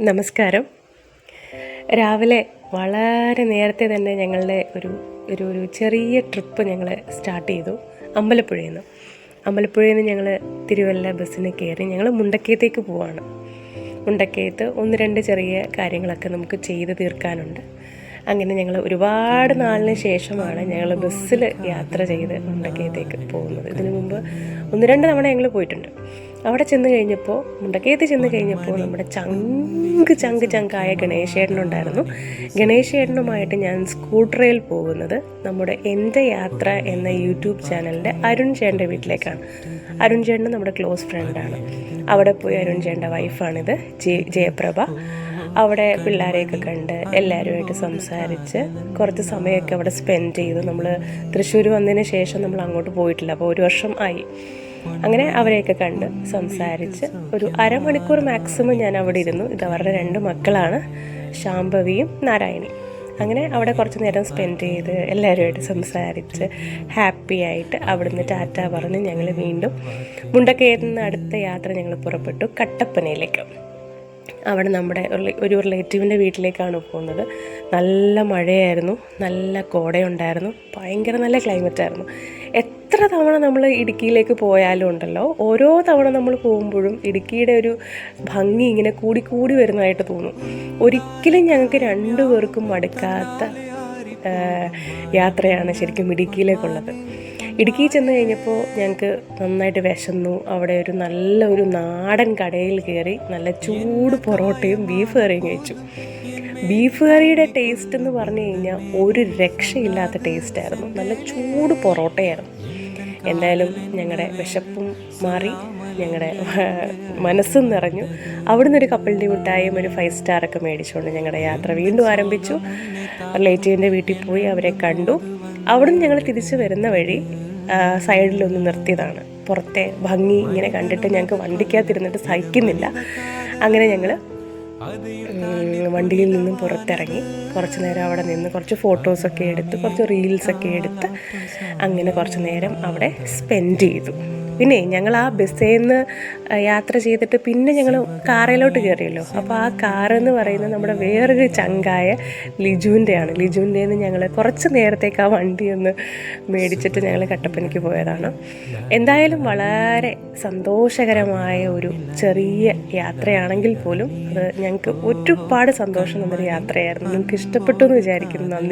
നമസ്കാരം. രാവിലെ വളരെ നേരത്തെ തന്നെ ഞങ്ങളുടെ ഒരു ഒരു ഒരു ചെറിയ ട്രിപ്പ് ഞങ്ങൾ സ്റ്റാർട്ട് ചെയ്തു. അമ്പലപ്പുഴയിൽ നിന്ന്. അമ്പലപ്പുഴയിൽ നിന്ന് ഞങ്ങൾ തിരുവല്ല ബസ്സിന് കയറി ഞങ്ങൾ മുണ്ടക്കയത്തേക്ക് പോവാണ്. മുണ്ടക്കയത്ത് ഒന്ന് രണ്ട് ചെറിയ കാര്യങ്ങളൊക്കെ നമുക്ക് ചെയ്ത് തീർക്കാനുണ്ട്. അങ്ങനെ ഞങ്ങൾ ഒരുപാട് നാളിന് ശേഷമാണ് ഞങ്ങൾ ബസ്സിൽ യാത്ര ചെയ്ത് മുണ്ടക്കയത്തേക്ക് പോകുന്നത്. ഇതിനു മുമ്പ് ഒന്ന് രണ്ട് തവണ ഞങ്ങൾ പോയിട്ടുണ്ട്. അവിടെ ചെന്ന് കഴിഞ്ഞപ്പോൾ മുണ്ടക്കയത്ത് ചെന്ന് കഴിഞ്ഞപ്പോൾ നമ്മുടെ ചങ്ക് ചങ്ക് ചങ്കായ ഗണേശേട്ടനുണ്ടായിരുന്നു. ഗണേശേട്ടനുമായിട്ട് ഞാൻ സ്കൂട്ടറിൽ പോകുന്നത് നമ്മുടെ എന്റെ യാത്ര എന്ന യൂട്യൂബ് ചാനലിന്റെ അരുൺ ചേട്ടന്റെ വീട്ടിലേക്കാണ്. അരുൺ ചേട്ടൻ നമ്മുടെ ക്ലോസ് ഫ്രണ്ടാണ്. അവിടെ പോയി അരുൺ ചേട്ടന്റെ വൈഫാണിത് ജയ ജയപ്രഭ. അവിടെ പിള്ളേരെയൊക്കെ കണ്ട് എല്ലാവരുമായിട്ട് സംസാരിച്ച് കുറച്ച് സമയമൊക്കെ അവിടെ സ്പെൻഡ് ചെയ്തു. നമ്മൾ തൃശ്ശൂർ വന്നതിന് ശേഷം നമ്മൾ അങ്ങോട്ട് പോയിട്ടില്ല. അപ്പോൾ ഒരു വർഷം ആയി. അങ്ങനെ അവരെയൊക്കെ കണ്ട് സംസാരിച്ച് ഒരു അരമണിക്കൂർ മാക്സിമം ഞാൻ അവിടെ ഇരുന്നു. ഇത് അവരുടെ രണ്ട് മക്കളാണ് ശാംഭവിയും നാരായണിയും. അങ്ങനെ അവിടെ കുറച്ച് നേരം സ്പെൻഡ് ചെയ്ത് എല്ലാവരുമായിട്ട് സംസാരിച്ച് ഹാപ്പി ആയിട്ട് അവിടുന്ന് ടാറ്റ പറഞ്ഞ് ഞങ്ങൾ വീണ്ടും മുണ്ടക്കയിൽ നിന്ന് അടുത്ത യാത്ര ഞങ്ങൾ പുറപ്പെട്ടു കട്ടപ്പനയിലേക്ക്. അവിടെ നമ്മുടെ ഒരു- റിലേറ്റീവിന്റെ വീട്ടിലേക്കാണ് പോകുന്നത്. നല്ല മഴയായിരുന്നു നല്ല കോടയുണ്ടായിരുന്നു ഭയങ്കര നല്ല ക്ലൈമറ്റ് ആയിരുന്നു എത്ര തവണ നമ്മൾ ഇടുക്കിയിലേക്ക് പോയാലും ഉണ്ടല്ലോ ഓരോ തവണ നമ്മൾ പോകുമ്പോഴും ഇടുക്കിയുടെ ഒരു ഭംഗി ഇങ്ങനെ കൂടി കൂടി വരുന്നതായിട്ട് തോന്നും. ഒരിക്കലും ഞങ്ങൾക്ക് രണ്ടു പേർക്കും മടുക്കാത്ത യാത്രയാണ് ശരിക്കും ഇടുക്കിയിലേക്കുള്ളത്. ഇടുക്കി ചെന്ന് കഴിഞ്ഞപ്പോൾ ഞങ്ങൾക്ക് നന്നായിട്ട് വിശന്നു. അവിടെ ഒരു നല്ല ഒരു നാടൻ കടയിൽ കയറി നല്ല ചൂട് പൊറോട്ടയും ബീഫ് കറിയും കഴിച്ചു. ബീഫ് കറിയുടെ ടേസ്റ്റ് എന്ന് പറഞ്ഞു കഴിഞ്ഞാൽ ഒരു രക്ഷയില്ലാത്ത ടേസ്റ്റായിരുന്നു നല്ല ചൂട് പൊറോട്ടയായിരുന്നു. എന്തായാലും ഞങ്ങളുടെ വിശപ്പും മാറി ഞങ്ങളുടെ മനസ്സും നിറഞ്ഞു. അവിടുന്ന് ഒരു കപ്പലിന്റെ മിഠായും ഒരു ഫൈവ് സ്റ്റാറൊക്കെ മേടിച്ചുകൊണ്ട് ഞങ്ങളുടെ യാത്ര വീണ്ടും ആരംഭിച്ചു. റിലേറ്റീവിന്റെ വീട്ടിൽ പോയി അവരെ കണ്ടു. അവിടുന്ന് ഞങ്ങൾ തിരിച്ചു വരുന്ന വഴി സൈഡിലൊന്ന് നിർത്തിയതാണ്. പുറത്തെ ഭംഗി ഇങ്ങനെ കണ്ടിട്ട് ഞങ്ങൾക്ക് വണ്ടിക്കകത്തിരുന്നിട്ട് സഹിക്കുന്നില്ല. അങ്ങനെ ഞങ്ങൾ വണ്ടിയിൽ നിന്നും പുറത്തിറങ്ങി. കുറച്ച് നേരം അവിടെ നിന്ന് കുറച്ച് ഫോട്ടോസൊക്കെ എടുത്ത് കുറച്ച് റീൽസൊക്കെ എടുത്ത് അങ്ങനെ കുറച്ച് നേരം അവിടെ സ്പെൻഡ് ചെയ്തു. പിന്നെ ഞങ്ങൾ ആ ബസ്സിൽ നിന്ന് യാത്ര ചെയ്തിട്ട് പിന്നെ ഞങ്ങൾ കാറിലോട്ട് കയറിയല്ലോ. അപ്പോൾ ആ കാറെന്ന് പറയുന്നത് നമ്മുടെ വേറൊരു ചങ്കായ ലിജുവിന്റെയാണ്. ലിജുവിന്റെ നിന്ന് ഞങ്ങൾ കുറച്ച് നേരത്തേക്ക് ആ വണ്ടി ഒന്ന് മേടിച്ചിട്ട് ഞങ്ങൾ കട്ടപ്പനയ്ക്ക് പോയതാണ്. എന്തായാലും വളരെ സന്തോഷകരമായ ഒരു ചെറിയ യാത്രയാണെങ്കിൽ പോലും അത് ഞങ്ങൾക്ക് ഒരുപാട് സന്തോഷം തന്നൊരു യാത്രയായിരുന്നു. നിങ്ങൾക്ക് ഇഷ്ടപ്പെട്ടു എന്ന് വിചാരിക്കുന്നു. നന്ദി.